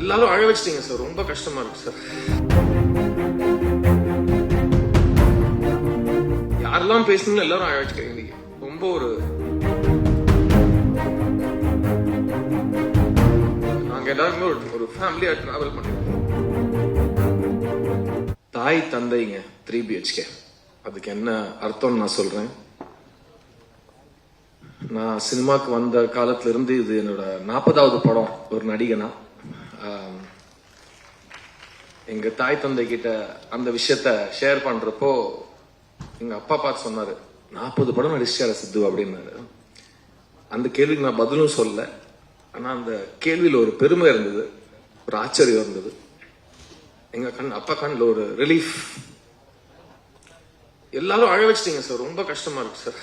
எல்லாரும் அழ வச்சிட்டீங்க சார் ரொம்ப கஷ்டமா இருக்கு சார் யாரெல்லாம் பேசணும்னு எல்லாரும் அழ வச்சுக்கிறீங்க நீங்க. ரொம்ப ஒரு நாங்க எல்லாருமே ஒரு ஒரு ஃபேமிலியா டிராவல் பண்ணிருக்கோம். தாய் தந்தைங்க த்ரீ பிஹெச்கே அதுக்கு என்ன அர்த்தம் நான் சொல்றேன். நான் சினிமாக்கு வந்த காலத்துல இருந்து இது என்னோட நாற்பதாவது படம் ஒரு நடிகனா. எங்க தாய் தந்தை கிட்ட அந்த விஷயத்த ஷேர் பண்றப்போ எங்க அப்பா பார்த்து சொன்னாரு நாற்பது படம் நடிச்சார சித்து அப்படின்னாரு. அந்த கேள்விக்கு நான் பதிலும் சொல்ல ஆனா அந்த கேள்வியில ஒரு பெருமை இருந்தது ஒரு ஆச்சரியம் இருந்தது. எங்க கண் அப்பா கண்ணில் ஒரு ரிலீஃப் எல்லாரும் அழ வச்சிட்டீங்க சார் ரொம்ப கஷ்டமா இருக்கு சார்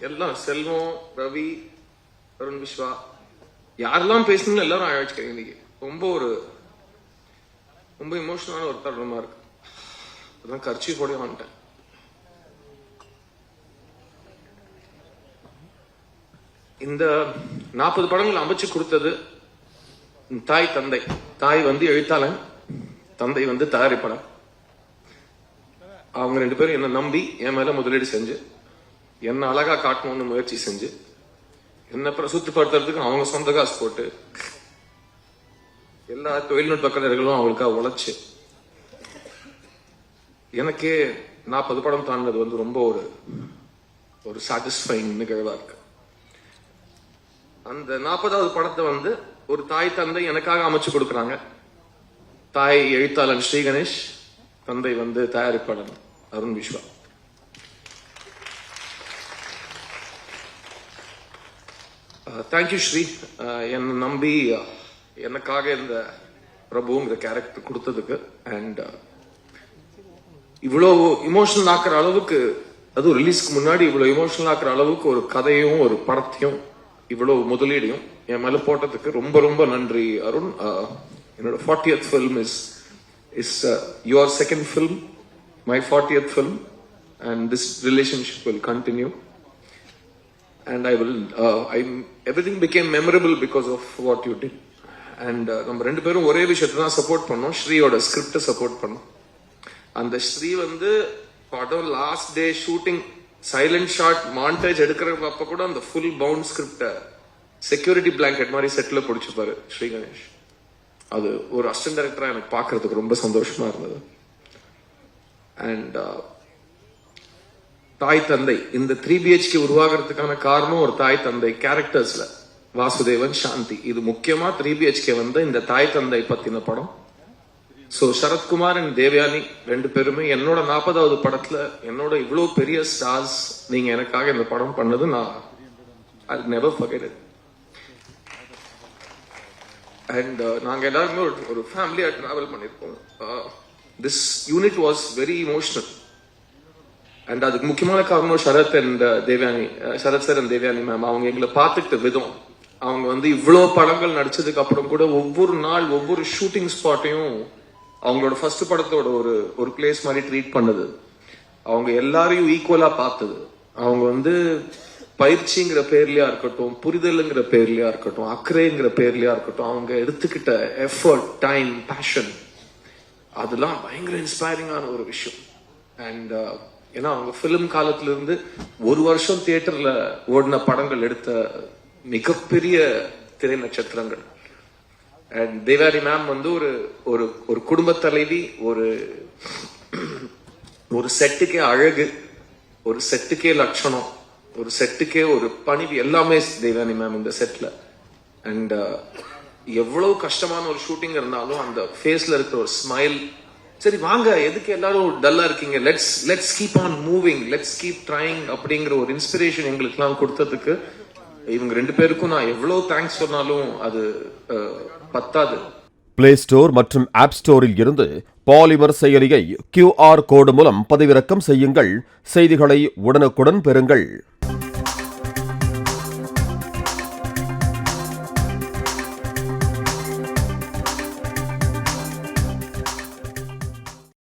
எல்லாம் செல்வம் ரவி அருண் விஸ்வா யாரெல்லாம் பேசணும்னு எல்லாரும் அழ வச்சுக்கிறீங்க இன்னைக்கு. ரொம்ப ஒரு ரொம்ப இமோஷனலான ஒரு தருணமா இருக்கு. அதான் கர்ச்சி கூட வந்துட்டேன் இந்த நாற்பது படங்கள் அமைச்சு கொடுத்தது தாய் தந்தை. தாய் வந்து எழுத்தாளன் தந்தை வந்து தயாரிப்பாளர் அவங்க ரெண்டு பேரும் என்ன நம்பி என் மேல முதலீடு செஞ்சு என்ன அழகா காட்டணும்னு முயற்சி செஞ்சு என்ன பிரசுத்தப்படுத்துறதுக்கு அவங்க சொந்த காசு போட்டு எல்லா தொழில்நுட்ப கலைஞர்களும் அவங்களுக்காக உழைச்சு. எனக்கே நாற்பது படம் தாண்டினது வந்து ரொம்ப ஒரு ஒரு சாட்டிஸ்ஃபைங் நிகழ்வா இருக்கு. அந்த நாற்பதாவது படத்தை வந்து ஒரு தாய் தந்தை எனக்காக அமைச்சு கொடுக்குறாங்க. தாய் எழுத்தாளன் ஸ்ரீகணேஷ் தந்தை வந்து தயாரிப்பாளன் Arun Vishwa. Thank you Sri. என்னை நம்பி எனக்காக இந்த பிரபுங்கிற கேரக்டர் கொடுத்ததுக்கு அண்ட் uh, இவ்வளோ இமோஷனல் ஆக்குற அளவுக்கு அதுவும் ரிலீஸ்க்கு முன்னாடி இவ்வளோ இமோஷனல் ஆக்குற அளவுக்கு ஒரு கதையும் ஒரு படத்தையும் இவ்வளோ முதலீடையும் என் மேல போட்டதுக்கு ரொம்ப ரொம்ப நன்றி அருண் uh, என்னோட fortieth film is is your second film my fortieth film and this relationship will continue and I will, uh, I, everything became memorable because of what you did. And uh, நம்ம ரெண்டு பேரும் ஒரே விஷயத்தை தான் support பண்ணோம். ஸ்ரீயோட ஸ்கிரிப்டை support பண்ணோம். அந்த ஸ்ரீ வந்து படம் last day shooting silent shot montage எடுக்கிறப்ப கூட அந்த ஃபுல் பவுண்ட் ஸ்கிரிப்ட செக்யூரிட்டி பிளாங்கெட் மாதிரி செட்டில் பிடிச்சிப்பாரு ஸ்ரீ கணேஷ். அது ஒரு அசிஸ்டன்ட் டைரக்டரா எனக்கு பார்க்கறதுக்கு ரொம்ப சந்தோஷமா இருந்தது. அண்ட் uh, தாய் தந்தை இந்த த்ரீ பிஹெச்கே உருவாகிறதுக்கான காரணம் ஒரு தாய் தந்தை கேரக்டர்ஸ்ல வாசுதேவன் சாந்தி. இது முக்கியமா த்ரீ பிஹெச்கே வந்து இந்த தாய் தந்தை பத்தின படம். சோ சரத்குமார் அண்ட் தேவயானி ரெண்டு பேருமே என்னோட நாற்பதாவது படத்துல என்னோட இவ்வளவு பெரிய ஸ்டார்ஸ் நீங்க எனக்காக இந்த படம் பண்ணது நான் ஐ நெவர் அண்ட் நாங்க எல்லாருமே ஒரு ஒரு ஃபேமிலியா டிராவல் பண்ணிருக்கோம். This unit was very emotional and அதுக்கு முக்கியமான காரணம் Sarath and uh, Devayani uh, Sarath sir and Devayani ma'am அவங்க எங்களை பார்த்துக்கிட்ட விதம். அவங்க வந்து இவ்வளோ படங்கள் நடிச்சதுக்கு அப்புறம் கூட ஒவ்வொரு நாள் ஒவ்வொரு ஷூட்டிங் ஸ்பாட்டையும் அவங்களோட ஃபர்ஸ்ட் படத்தோட ஒரு ஒரு பிளேஸ் மாதிரி ட்ரீட் பண்ணது. அவங்க எல்லாரையும் ஈக்குவலா பார்த்தது. அவங்க வந்து பயிற்சிங்கிற பேர்லயா இருக்கட்டும் புரிதலுங்கிற பேர்லயா இருக்கட்டும் அக்கறைங்கிற பேர்லயா இருக்கட்டும் அவங்க எடுத்துக்கிட்ட எஃபர்ட் டைம் பேஷன் அதெல்லாம் பயங்கர இன்ஸ்பைரிங்கான ஒரு விஷயம். அண்ட் uh, ஏன்னா அவங்க ஃபிலிம் காலத்துல இருந்து ஒரு வருஷம் தியேட்டர்ல ஓடின படங்கள் எடுத்த மிகப்பெரிய திரை நட்சத்திரங்கள். அண்ட் தேவாரி மேம் வந்து ஒரு ஒரு ஒரு குடும்ப தலைவி ஒரு ஒரு செட்டுக்கே அழகு ஒரு செட்டுக்கே லட்சணம் ஒரு செட்டுக்கே ஒரு பணிவு எல்லாமே தேவானி மேம் இந்த செட்ல. அண்ட் uh, எவ்வளவு கஷ்டமான ஒரு ஷூட்டிங் இருந்தாலும் அந்த ஃபேஸ்ல இருக்கிற ஒரு ஸ்மைல் சரி வாங்க எதுக்கு எல்லாரும் டல்லா இருக்கீங்க? Let's let's keep on moving let's keep trying அப்படிங்கிற ஒரு இன்ஸ்பிரேஷன் எங்களுக்குலாம் கொடுத்ததுக்கு இவங்க ரெண்டு பேருக்கும் நான் எவ்வளவு தேங்க்ஸ் சொன்னாலும் அது பத்தாது. பிளே ஸ்டோர் மற்றும் ஆப் ஸ்டோரில் இருந்து பாலிமர் செயலியை கியூஆர் கோடு மூலம் பதிவிறக்கம் செய்யுங்கள். செய்திகளை உடனுக்குடன் பெறுங்கள்.